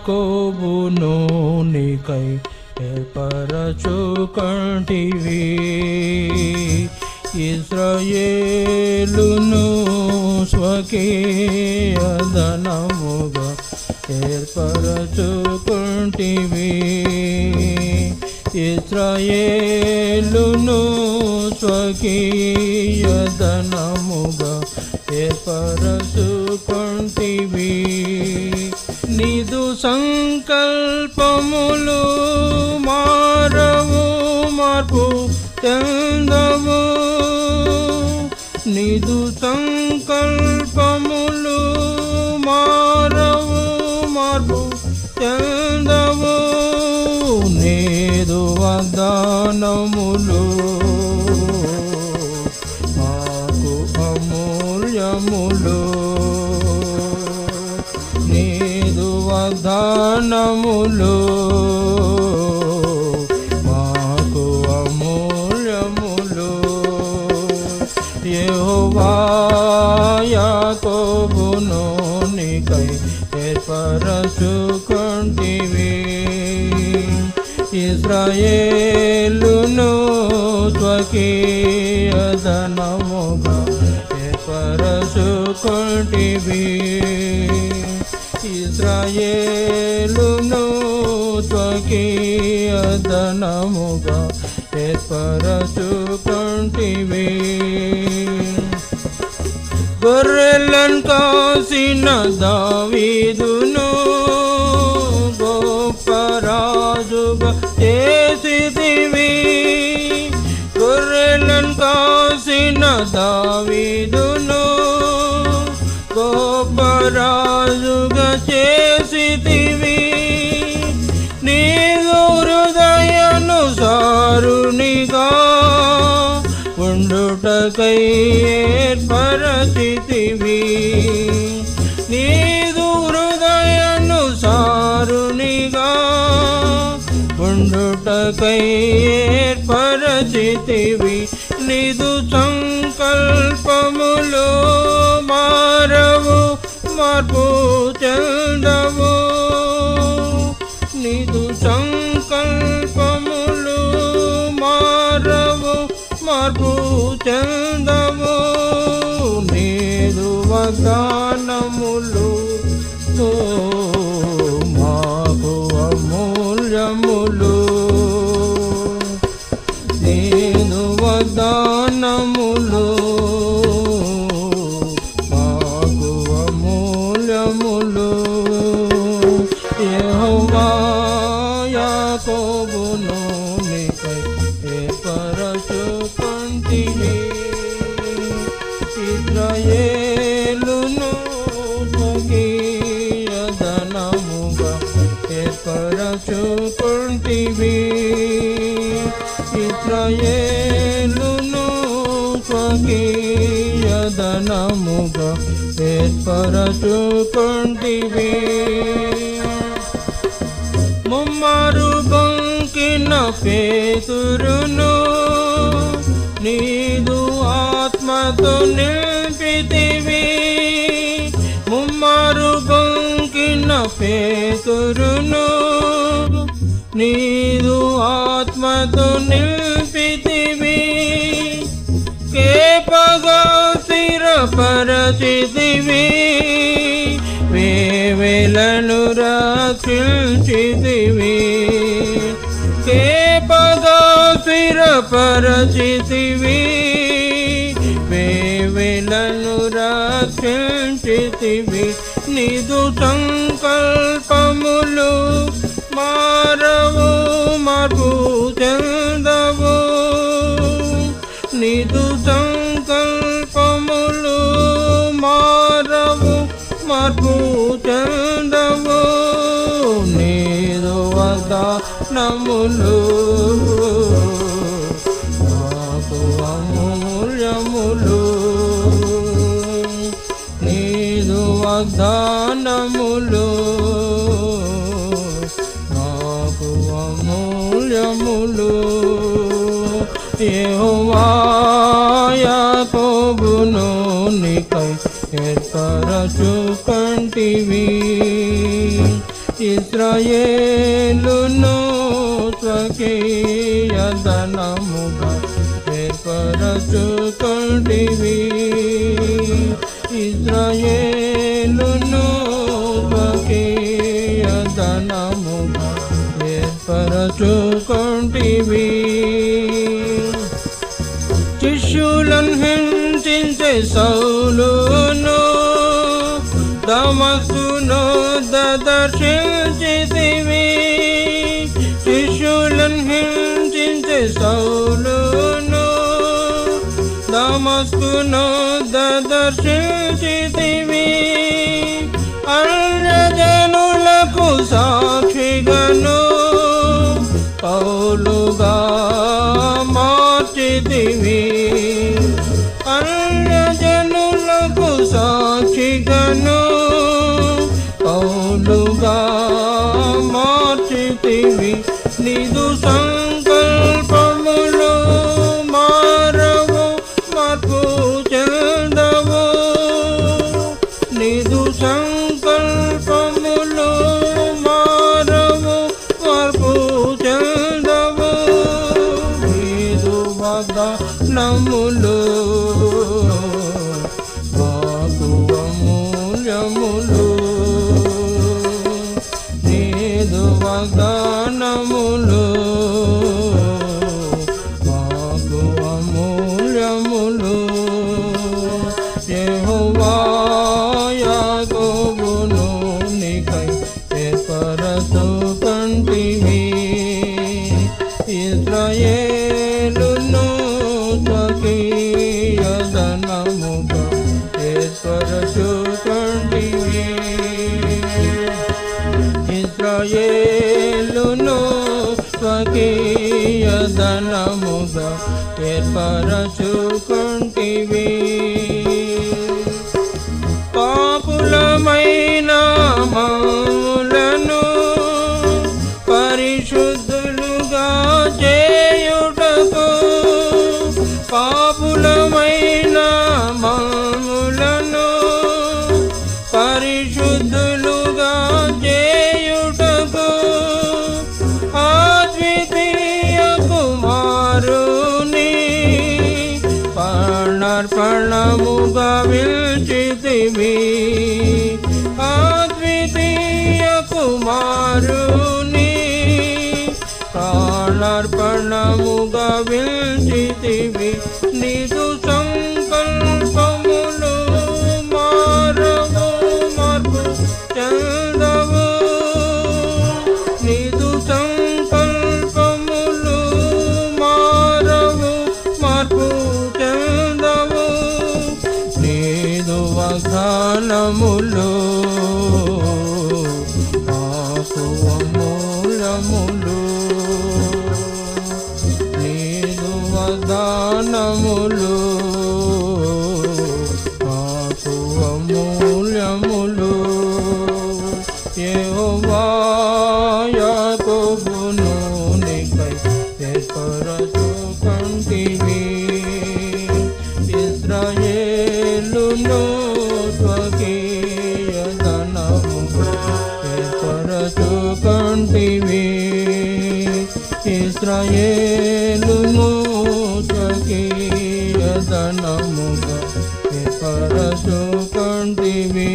యాకోబును నీకై ఏర్పరచు కంటివి. ఇస్రయేలును స్వకీయ ధనముగా ఏర్పరచు కంటివి. ఇస్రయేలును స్వకీయ ధనముగా ఏర్పరచు ఏర్పరచుకుంటివి నిదు సంకల్పములు మారవు మార్పు చెందవు. నిదు సంకల్పములు మారవు మార్పు చెందవు. నేదు వదనములు మాకు అమూల్యములు. వదానములు మాకు అమూల్యములు. యెహోవాయాకోబును నీకై ఏర్పరచుకుంటివి. ఇస్రాయేలును స్వకీయ స్వకీయధనముగా ఏర్పరచుకుంటివి. ఇస్రాయేలును స్వకీయధనముగా ఏర్పరచుకుంటివి. గొర్రెలను కాసిన దావీదును గొప్ప రాజుగా చేసిదివి గొర్రెలను కాసిన దావీదును ఉండుటకై ఏర్పరచితివి నీదు హృదయను హృదయానుసారునిగా ఉండుటకై ఏర్పరచితివి నిదు సంకల్పములు మారవు మార్పు మార్పు చెందవు వదానములు. మాకు అమూల్యములు. నేను వదానములు. మాకు అమూల్యములు. ఏ యెహోవాయాకోబును కోబు ఇస్రాయేలును స్వకీయధనముగా ఏర్పరచుకుంటివి. ముమ్మరు బొంకిన పేతురును నీదు ఆత్మతో నిలిపితివి ముమ్మరు బొంకిన పేతురును నీదు ఆత్మతో నింపితివి కేపగా స్థిరపరచితివి. వేవేలను రక్షించితివి. కేపగా స్థిరపరచితివి. వేవేలను రక్షించితివి. నిదు సంకల్పములు మారవు మార్పు చెందవు. నీదు సంకల్పములు మారవు మార్పు చెందవు. నీదు వదానములు మాకు అమూల్యములు. నీదు వాగ్దానములు అమూల్యములు యెహోవాయాకోబును నీకై కంటివి. ఇస్రాయేలును స్వకీయ ధనముగా ఏర్పరచుకొంటివి ఇస్రాయేలును ఏర్పరచుకొంటివి శిష్యులను హింసించే సౌలును తమస్సును దర్శించితివి శిష్యులను హింసించే సౌలును తమస్సును దర్శించితివి అన్యజనులకు సాక్షిగను పౌలుగా మార్చితివి. అన్యజనులకు సాక్షిగను వాగ్దానములు మాకు అమూల్యములు. యెహోవా యాకోబును నీకై ఏర్పరచు కంటివి. ఇస్రాయేలును స్వకీయ ధనముగా ఏర్పరచు కంటివి. ఇస్రాయేలును స్వకీయ ధనముగా ఏర్పరచుకుంటివి. ప్రాణర్పణముగా విల్చితివి. నిదు సంకల్పములు మారవు మార్పు చెందవు. నిదు సంకల్పములు మారవు మార్పు చెందవు. నీదు వాగ్దానములు దానములు మాకు అమూల్యములు. యెహోవా యాకోబును నీకై ఏర్పరచు కంటివి. ఇస్రాయేలును స్వకీయ ధనము ఏర్పరచు కంటివి. ఇస్రాయేలును స్వకీయ ధనముగా ఏర్పరచు కంటివి